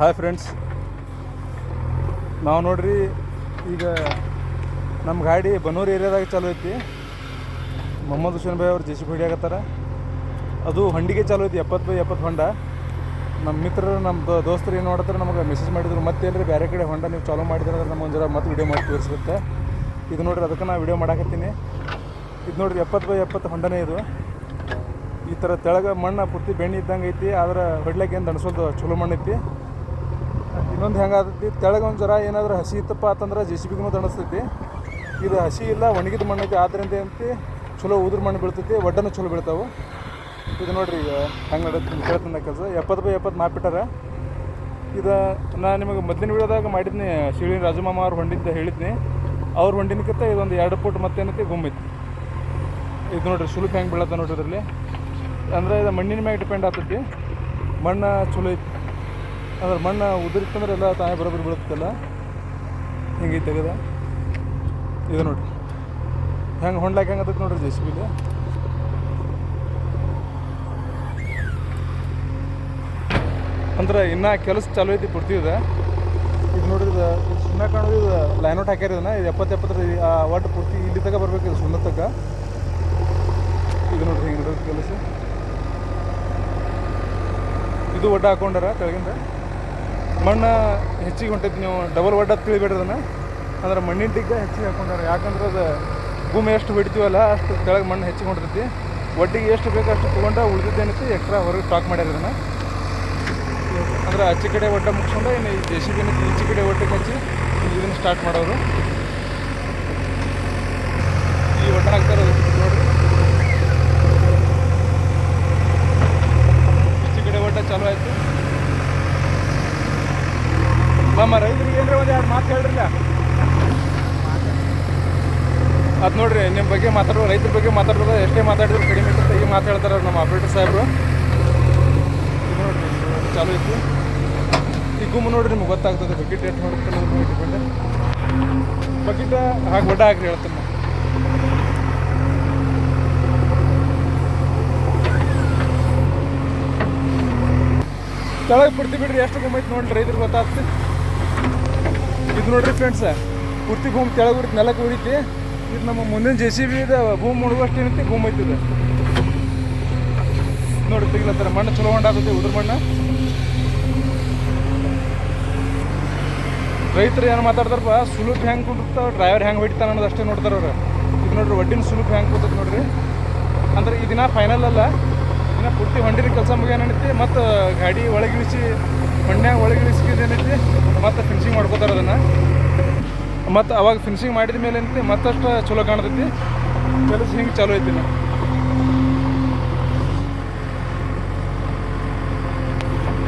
Hi friends ನಾವು ನೋಡ್ರಿ, ಈಗ ನಮ್ಮ ಗಾಡಿ ಬನ್ನೂರು ಏರಿಯಾದಾಗ ಚಾಲೂ ಐತಿ. ಮೊಹಮ್ಮದ್ ಹುಸೇನ್ ಭಾಯ್ ಅವ್ರು ಜೆ ಸಿ ಬಿ ಅದು ಹಂಡಿಗೆ ಚಾಲೂ ಐತಿ, ಎಪ್ಪತ್ತು ಬೈ ಎಪ್ಪತ್ತು ಹೊಂಡ ನಮ್ಮ ಮಿತ್ರರು ನಮ್ಮ ದೋಸ್ತರು ಏನು ನೋಡ್ತಾರೆ ನಮಗೆ ಮೆಸೇಜ್ ಮಾಡಿದ್ರು, ಮತ್ತೆ ಮತ್ತೇನ್ರಿ ಬೇರೆ ಕಡೆ ಹೊಂಡ ನೀವು ಚಾಲೂ ಮಾಡಿದ್ರೆ ನಮ್ಗೆ ಒಂದು ಜರ ಮತ್ತೆ ವಿಡಿಯೋ ಮಾಡಿ ತೋರಿಸುತ್ತೆ ಇದು ನೋಡ್ರಿ, ಅದಕ್ಕೆ ನಾನು ವಿಡಿಯೋ ಮಾಡಾಕತ್ತೀನಿ. ಇದು ನೋಡ್ರಿ, ಎಪ್ಪತ್ತು ಬೈ ಎಪ್ಪತ್ತು ಹೊಂಡನೇ ಇದು. ಈ ಥರ ತೆಳಗ ಮಣ್ಣು ಪೂರ್ತಿ ಬೆಣ್ಣೆ ಇದ್ದಂಗೆ ಐತಿ, ಆದ್ರೆ ಹೊಡ್ಲಿಕ್ಕೆ ಏನು ದಣಸೋದು ಚಲೋ ಮಣ್ಣೈತಿ ಇನ್ನೊಂದು ಹೆಂಗಾಗ್ತೈತಿ ತೆಳಗೆ ಒಂದು ಜರ ಏನಾದರೂ ಹಸಿ ಇತ್ತಪ್ಪ ಅಂತಂದ್ರೆ ಜೆ ಸಿ ಬಿಗೂ ದಣಿಸ್ತೈತಿ ಇದು ಹಸಿ ಇಲ್ಲ, ಒಣಗಿದ ಮಣ್ಣು ಐತಿ ಆದ್ದರಿಂದ ಏನಂತಿ? ಚಲೋ ಉದುರು ಮಣ್ಣು ಬೀಳ್ತೈತಿ ಒಡ್ಡನು ಚಲೋ ಬೀಳ್ತಾವೆ. ಇದು ನೋಡ್ರಿ ಈಗ ಹೆಂಗೆ ನಡೆಯುತ್ತೆ ಕೇಳ್ತಾನೆ ಕೆಲಸ. ಎಪ್ಪತ್ತು ಬೈ ಎಪ್ಪತ್ತು ಮಾಪಿಟ್ಟಾರೆ ಇದು ನಾನು ನಿಮಗೆ ಮೊದಲಿನ ವಿಡಿಯೋದಾಗ ಮಾಡಿದ್ನಿ ಶಿವಳಿನ ರಾಜಮಾಮ ಅವ್ರ ಹೊಂಡಿದ್ದ ಹೇಳಿದ್ನಿ. ಅವ್ರ ಹೊಂಡಿನಕ್ಕಿಂತ ಇದೊಂದು ಎರಡು ಫುಟ್ ಮತ್ತೇನೈತಿ ಗುಮ್ಮೈತಿ ಇದು ನೋಡ್ರಿ ಸುಲಭ ಹೆಂಗೆ ಬೀಳತ್ತೆ ನೋಡ್ರಿ ಇದರಲ್ಲಿ. ಅಂದರೆ ಇದು ಮಣ್ಣಿನ ಮ್ಯಾಗೆ ಡಿಪೆಂಡ್ ಆಗ್ತೈತಿ. ಮಣ್ಣು ಚಲೋ ಐತಿ. ಅಂದ್ರೆ ಮಣ್ಣು ಉದುರಿತ್ತಂದ್ರೆ ಎಲ್ಲ ತಾಯಿ ಬರೋಬ್ಬರಿ ಬೀಳುತ್ತಲ್ಲ? ಹಿಂಗೆ ತೆಗೆದ? ಇದು ನೋಡ್ರಿ ಹೆಂಗೆ ಹೊಂಡ್ಲಾಕ ಹೆಂಗೆ ಅದಕ್ಕೆ ನೋಡ್ರಿ ಜೆ ಸಿ ಬಿಲಿ ಅಂದ್ರೆ ಇನ್ನೂ ಕೆಲಸ ಚಾಲು ಐತಿ ಪೂರ್ತಿ ಇದೆ. ಇದು ನೋಡ್ರಿ ಇದು ಸುಮ್ಮನೆ ಕಾಣೋದು ಇದು ಲೈನ್ ಔಟ್ ಹಾಕ್ಯಾರ ಇದನ್ನ. ಇದು ಎಪ್ಪತ್ತು ಎಪ್ಪತ್ತರ ಒಟ್ಟು ಪೂರ್ತಿ ಇಲ್ಲಿ ತಗ ಬರ್ಬೇಕು ಇದು ಸುಮ್ಮನೆ ತಗ ಇದು ನೋಡ್ರಿ ಹಿಂಗೆ ನೋಡೋದು ಕೆಲಸ. ಇದು ಒಡ್ಡ ಹಾಕೊಂಡಾರ ಕೆಳಗಿಂದ ಮಣ್ಣು ಹೆಚ್ಚಿಗೆ ಹೊಂಟೈತಿ. ನೀವು ಡಬಲ್ ಒಡ್ಡ ತಿಳಿಬೇಡ್ರಿ ಅದನ್ನು. ಅಂದ್ರೆ ಮಣ್ಣಿನ ಟಿಗ್ಗ ಹೆಚ್ಚಿಗೆ ಹಾಕೊಂಡಾರೆ ಯಾಕಂದ್ರೆ ಅದು ಭೂಮಿ ಎಷ್ಟು ಬಿಡ್ತೀವಲ್ಲ ಅಷ್ಟು ಕೆಳಗೆ ಮಣ್ಣು ಹೆಚ್ಚಿಗೆ ಹೊಂಟಿರ್ತೈತಿ ಒಡ್ಡಿಗೆ ಎಷ್ಟು ಬೇಕೋ ಅಷ್ಟು ತೊಗೊಂಡು ಉಳಿದಿದ್ದೇನೈತಿ ಎಕ್ಸ್ಟ್ರಾ ಹೊರಗೆ ಸ್ಟಾಕ್ ಮಾಡ್ಯಾರ ಇದನ್ನು. ಅಂದ್ರೆ ಆಚೆ ಕಡೆ ಒಡ್ಡ ಮುಗಿಸ್ಕೊಂಡು ಇನ್ನು ಈ ಜೆ ಸಿ ಬಿನ ಈಚೆ ಕಡೆ ಒಡ್ಡಕ್ಕೆ ಹಚ್ಚಿ ಇದನ್ನು ಸ್ಟಾರ್ಟ್ ಮಾಡೋರು ಈ ಒಡ್ಡ ಹಾಕ್ತಾರೆ ನೋಡ್ರಿ ಈಚೆ ಕಡೆ ಒಡ್ಡ ಚಾಲು ಆಯ್ತು ನಮ್ಮ ರೈತರಿಗೆ ಏನ್ರಿ ಒಂದು ಎರಡು ಮಾತು ಹೇಳ್ರಲ್ಲ? ಅದು ನೋಡ್ರಿ ನಿಮ್ಮ ಬಗ್ಗೆ ಮಾತಾಡೋ ರೈತರ ಬಗ್ಗೆ ಮಾತಾಡೋದು ಎಷ್ಟೇ ಮಾತಾಡಿದ್ರು ಕಡಿಮೆ ಇರ್ತದೆ ಈಗ ಮಾತಾಡ್ತಾರೆ ನಮ್ಮ ಆಪರೇಟರ್ ಸಾಹೇಬರು. ಇದು ಚಾಲು ಐತಿ. ಈ ಗುಮ್ಮ ನೋಡ್ರಿ, ನಿಮ್ಗೆ ಗೊತ್ತಾಗ್ತದೆ ಬಕೆಟ್ ಎಷ್ಟು ಡಿಪೆಂಡ್ ಬಕೆಟ್ ಹಾಗೆ ಒಡ್ಡ ಹಾಕ್ರಿ ಹೇಳ್ತೀನಿ ಕೆಳಗೆ ಬಿಡ್ತಿ ಬಿಡ್ರಿ, ಎಷ್ಟು ಗುಮ್ಮೈತೆ ನೋಡ್ರಿ ರೈತರಿಗೆ ಗೊತ್ತಾಗ್ತದೆ ಇದು ನೋಡ್ರಿ ಫ್ರೆಂಡ್ಸ್ ಪೂರ್ತಿ ಭೂಮಿ ಕೆಳಗೆ ಉರಿತಿ ನೆಲಕ್ಕೆ ಉರಿತಿ ಇದು ನಮ್ಮ ಮುಂದಿನ ಜೆ ಸಿ ಬಿ ಭೂಮಿ ಮುಳುಗುವಷ್ಟು ಏನೈತಿ ಭೂಮಿ ಐತಿದೆ. ನೋಡಿ ತೆಗಿಲತ್ತಾರ ಮಣ್ಣು ಚಲೋ ಹೊಂಡಾಗುತ್ತೆ ಉದುರು ಮಣ್ಣು. ರೈತರು ಏನು ಮಾತಾಡ್ತಾರಪ್ಪ ಸುಲಭ ಹೆಂಗೆ ಕುಂಡಿರ್ತಾವ ಡ್ರೈವರ್ ಹೆಂಗೆ ಹೊಡಿತಾನ ಅನ್ನೋದು ಅಷ್ಟೇ ನೋಡ್ತಾರೆ ಅವ್ರು. ಇದು ನೋಡ್ರಿ ಒಡ್ಡಿನ ಸುಲಭ ಹೆಂಗೆ ಕೂತೈತೆ ನೋಡ್ರಿ. ಅಂದ್ರೆ ಈ ದಿನ ಫೈನಲ್ ಅಲ್ಲ, ಇನ್ನ ಪೂರ್ತಿ ಹೊಂಡಿನ ಕೆಲಸ ಮುಗಿಯೇನೈತಿ ಮತ್ತು ಗಾಡಿ ಒಳಗಿಳಿಸಿ ಹೊಂಡ್ಯಾಗ ಏನೈತಿ? ಮತ್ತೆ ಫಿನಿಶಿಂಗ್ ಮಾಡ್ಕೋತಾರೆ ಅದನ್ನು. ಮತ್ತು ಅವಾಗ ಫಿನಿಶಿಂಗ್ ಮಾಡಿದ ಮೇಲೆ ಏನೈತಿ? ಮತ್ತಷ್ಟು ಚಲೋ ಕಾಣ್ತೈತಿ. ಕೆಲಸ ಹಿಂಗೆ ಚಾಲೂ ಐತಿ ನಾ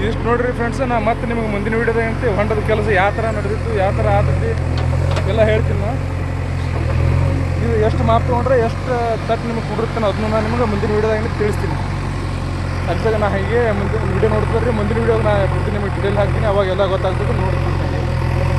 ಇಷ್ಟು ನೋಡ್ರಿ ಫ್ರೆಂಡ್ಸ್ ನಾ ಮತ್ತೆ ನಿಮಗೆ ಮುಂದಿನ ವೀಡಿಯೋದಾಗ ಏನಂತೆ ಹೊಂಡದ ಕೆಲಸ ಯಾವ ಥರ ನಡೆದಿತ್ತು, ಯಾವ ಥರ ಆತೈತಿ, ಎಲ್ಲ ಹೇಳ್ತೀನಿ ನಾ. ನೀವು ಎಷ್ಟು ಮಾಪ್ ತೊಗೊಂಡ್ರೆ ಎಷ್ಟು ತಟ್ಟು ನಿಮಗೆ ಕೊಡಿರ್ತಾನೆ ಅದನ್ನು ನಾನು ನಿಮಗೆ ಮುಂದಿನ ವೀಡಿಯೋದಾಗ ತಿಳಿಸ್ತೀನಿ. ಅದಕ್ಕೆ ನಾ ಹೀಗೆ ಮುಂದೆ ವಿಡಿಯೋ ನೋಡ್ತಾರೆ ಮುಂದಿನ ವಿಡಿಯೋ ನಾ ಪ್ರತಿ ನಿಮಗೆ ಡಿಟೇಲ್ ಹಾಕ್ತೀನಿ. ಅವಾಗ ಎಲ್ಲ ಗೊತ್ತಾಗ್ತದೆ ನೋಡಿ